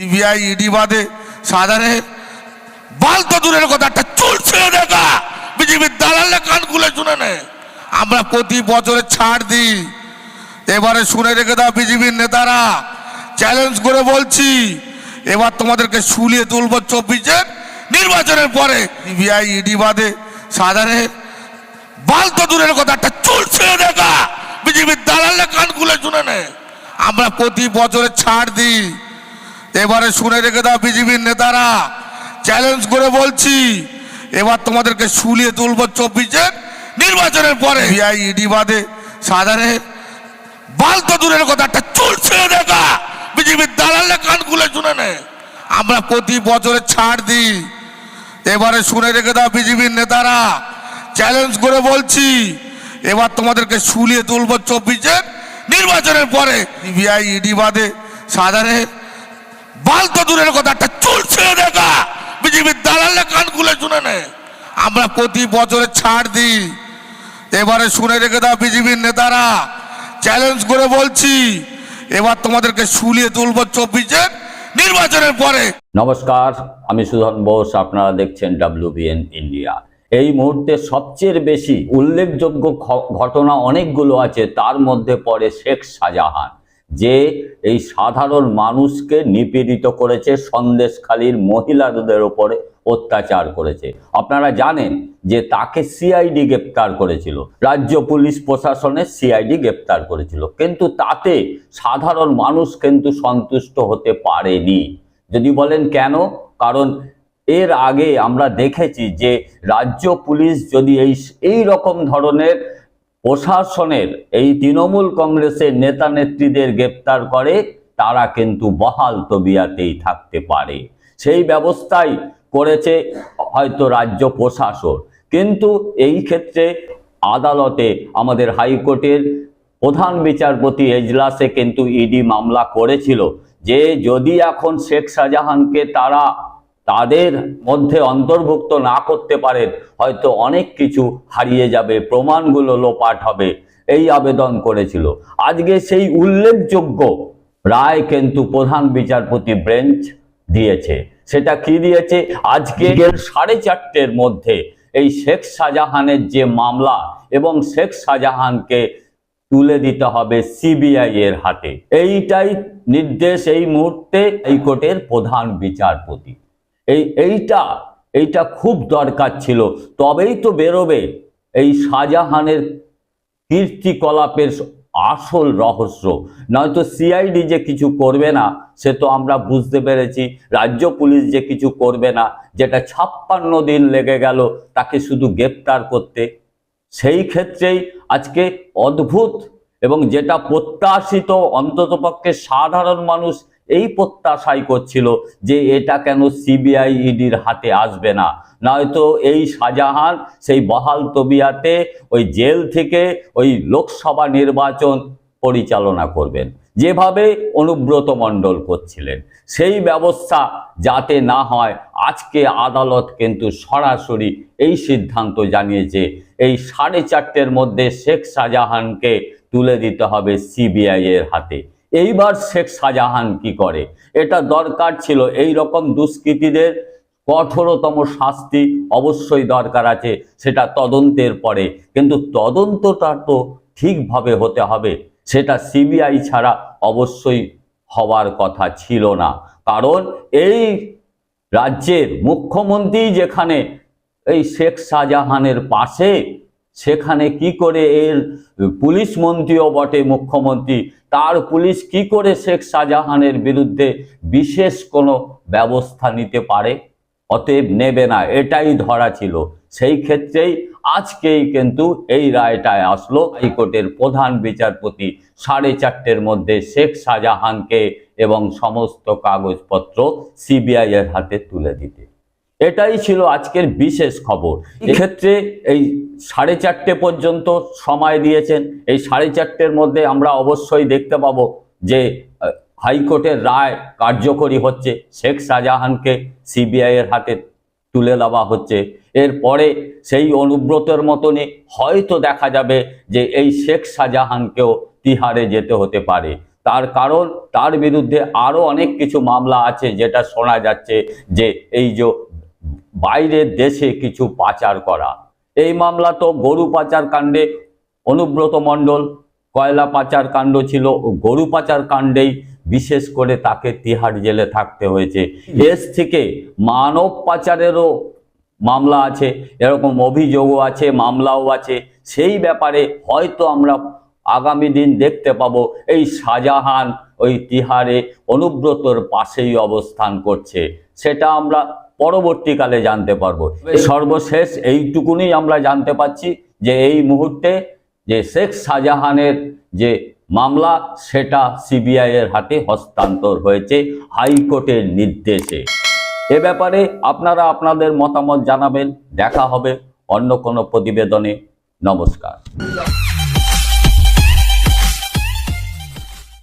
CBI ED বাদে সাধারণে বাল তো দূরের কথা, একটা চুল ছেড়ে দেখা বিজেপির দালালে কান খুলে শুনে নে। আমরা প্রতি বছরে ছাড় দিই। এবারে শুনে রেখে দাও বিজেপির নেতারা। চ্যালেঞ্জ করে বলছি, এবার তোমাদেরকে শুলিয়ে তুলব চব্বিশের নির্বাচনের পরে। সিবিআই ইডি বাদে সাধারণে বাল তো দূরের কথা, একটা চুল ছেড়ে দেখা বিজেপির দালালে কান খুলে শুনে নে। আমরা প্রতি বছরে ছাড় দিই। এবারে শুনে রেখে দাও বিজেপির নেতারা। চ্যালেঞ্জ করে বলছি, এবার তোমাদেরকে শুলিয়ে তুলব চব্বিশের নির্বাচনের পরে। ইডি বাদে সাধারণে বাল তো দূরের কথা, একটা চুল ছেড়ে দেখা। বিজেপির দালালে কান খুলে শুনে নে আমরা প্রতি বছরে ছাড় দিই। এবারে শুনে রেখে দাও বিজেপির নেতারা। চ্যালেঞ্জ করে বলছি, এবার তোমাদেরকে শুলিয়ে তুলব চব্বিশের নির্বাচনের পরে। সিবিআই ইডি বাদে সাধারণে বাল তো দূরের কথা, একটা চুল ছেড়ে দেখা বিজেপির দালালে কান খুলে শুনে নে। আমরা প্রতি বছরে ছাড় দিই। এবারে শুনে রেখে দাও বিজেপির নেতারা। চ্যালেঞ্জ করে বলছি, এবার তোমাদেরকে শুলিয়ে তুলব চব্বিশের নির্বাচনের পরে। নমস্কার, আমি সুধন বোস, আপনারা দেখছেন ডাব্লিউবিএন ইন্ডিয়া এই মুহূর্তে সবচেয়ে বেশি উল্লেখযোগ্য ঘটনা অনেকগুলো আছে, তার মধ্যে পড়ে শেখ শাহজাহান। যে এই সাধারণ মানুষকে নিপীড়িত করেছে, সন্দেশখালীর মহিলাদের ওপরে অত্যাচার করেছে। আপনারা জানেন যে তাকে সিআইডি গ্রেপ্তার করেছিল। রাজ্য পুলিশ প্রশাসনের সিআইডি গ্রেপ্তার করেছিল। কিন্তু তাতে সাধারণ মানুষ কিন্তু সন্তুষ্ট হতে পারেনি। যদি বলেন কেন? কারণ এর আগে আমরা দেখেছি যে রাজ্য পুলিশ যদি এই এই রকম ধরনের প্রশাসনের এই তৃণমূল কংগ্রেসের নেতা নেত্রীদের গ্রেপ্তার করে, তারা কিন্তু বহাল তবিয়াতেই থাকতে পারে। সেই ব্যবস্থাই করেছে হয়তো রাজ্য প্রশাসন। কিন্তু এই ক্ষেত্রে আদালতে আমাদের হাইকোর্টের প্রধান বিচারপতি এজলাসে কিন্তু ইডি মামলা করেছিল যে, যদি এখন শেখ শাহজাহানকে তারা তাদের মধ্যে অন্তর্ভুক্ত না করতে পারেন হয়তো অনেক কিছু হারিয়ে যাবে প্রমাণগুলো লোপাট হবে এই আবেদন করেছিল। আজকে সেই উল্লেখযোগ্য রায় কিন্তু প্রধান বিচারপতি বেঞ্চ দিয়েছে। সেটা কি দিয়েছে? আজকে সাড়ে চারটের মধ্যে এই শেখ শাহজাহানের যে মামলা এবং শেখ শাহজাহানকে তুলে দিতে হবে সিবিআই এর হাতে। এইটাই নির্দেশ এই মুহূর্তে এই কোর্টের প্রধান বিচারপতি। এই, এইটা এইটা খুব দরকার ছিল। তবেই তো বেরোবে এই শাহজাহানের কীর্তিকলাপের আসল রহস্য। নয়তো সিআইডি যে কিছু করবে না, সে তো আমরা বুঝতে পেরেছি। রাজ্য পুলিশ যে কিছু করবে না, যেটা ছাপ্পান্ন দিন লেগে গেল তাকে শুধু গ্রেপ্তার করতে। সেই ক্ষেত্রেই আজকে অদ্ভুত এবং যেটা প্রত্যাশিত অন্ততপক্ষে সাধারণ মানুষ এই প্রত্যাশাই করছিল যে এটা কেন সিবিআই ইডির হাতে আসবে না। নয়তো এই শাহজাহান সেই বহাল তবিয়াতে ওই জেল থেকে ওই লোকসভা নির্বাচন পরিচালনা করবেন। যেভাবে অনুব্রত মণ্ডল করছিলেন, সেই ব্যবস্থা যাতে না হয়, আজকে আদালত কিন্তু সরাসরি এই সিদ্ধান্ত জানিয়েছে, এই সাড়ে চারটের মধ্যে শেখ শাহজাহানকে তুলে দিতে হবে সিবিআই এর হাতে। এইবার শেখ শাহজাহান কি করে? এটা দরকার ছিল এই রকম দুষ্কৃতীদের কঠোরতম শাস্তি অবশ্যই দরকার আছে, সেটা তদন্তের পরে। কিন্তু তদন্তটা তো ঠিকভাবে হতে হবে, সেটা সিবিআই ছাড়া অবশ্যই হওয়ার কথা ছিল না। কারণ এই রাজ্যের মুখ্যমন্ত্রী যেখানে এই শেখ শাহজাহানের পাশে সেখানে কি করে এর পুলিশ মন্ত্রীও বটে, মুখ্যমন্ত্রী? তার পুলিশ কি করে শেখ শাহজাহানের বিরুদ্ধে বিশেষ কোনো ব্যবস্থা নিতে পারে? অতএব নেবে না, এটাই ধরা ছিল। সেই ক্ষেত্রেই আজকেই কিন্তু এই রায়টায় আসলো হাইকোর্টের প্রধান বিচারপতি সাড়ে চারটের মধ্যে শেখ শাহজাহানকে এবং সমস্ত কাগজপত্র সিবিআইয়ের হাতে তুলে দিতে। এটাই ছিল আজকের বিশেষ খবর। এক্ষেত্রে এই সাড়ে চারটে পর্যন্ত সময় দিয়েছেন। এই সাড়ে চারটের মধ্যে আমরা অবশ্যই দেখতে পাবো যে হাইকোর্টের রায় কার্যকরী হচ্ছে। শেখ শাহজাহানকে সিবিআই এর হাতে তুলে দেওয়া হচ্ছে। এরপরে সেই অনুব্রতের মতনই হয়তো দেখা যাবে যে, এই শেখ শাহজাহানকেও তিহারে যেতে হতে পারে। তার কারণ, তার বিরুদ্ধে আরও অনেক কিছু মামলা আছে যেটা শোনা যাচ্ছে যে, এই যে বাইরের দেশে কিছু পাচার করা। এই মামলা তো গরু পাচার কাণ্ডে অনুব্রত মণ্ডল, কয়লা পাচার কাণ্ড ছিল গরু পাচার কাণ্ডেই বিশেষ করে তাকে তিহার জেলে থাকতে হয়েছে। দেশ থেকে মানব পাচারেরও মামলা আছে, এরকম অভিযোগও আছে, মামলাও আছে। সেই ব্যাপারে হয়তো আমরা আগামী দিন দেখতে পাবো এই শাহজাহান ওই তিহারে অনুব্রতর পাশেই অবস্থান করছে। সেটা আমরা পরবর্তীকালে জানতে পারব। সর্বশেষ এইটুকুনি আমরা জানতে পাচ্ছি যে এই মুহূর্তে যে শেখ শাহজাহানের যে মামলা সেটা সিবিআই এর হাতে হস্তান্তর হয়েছে হাইকোর্টের নির্দেশে। এ ব্যাপারে আপনারা আপনাদের মতামত জানাবেন। দেখা হবে অন্য কোনো প্রতিবেদনে। নমস্কার।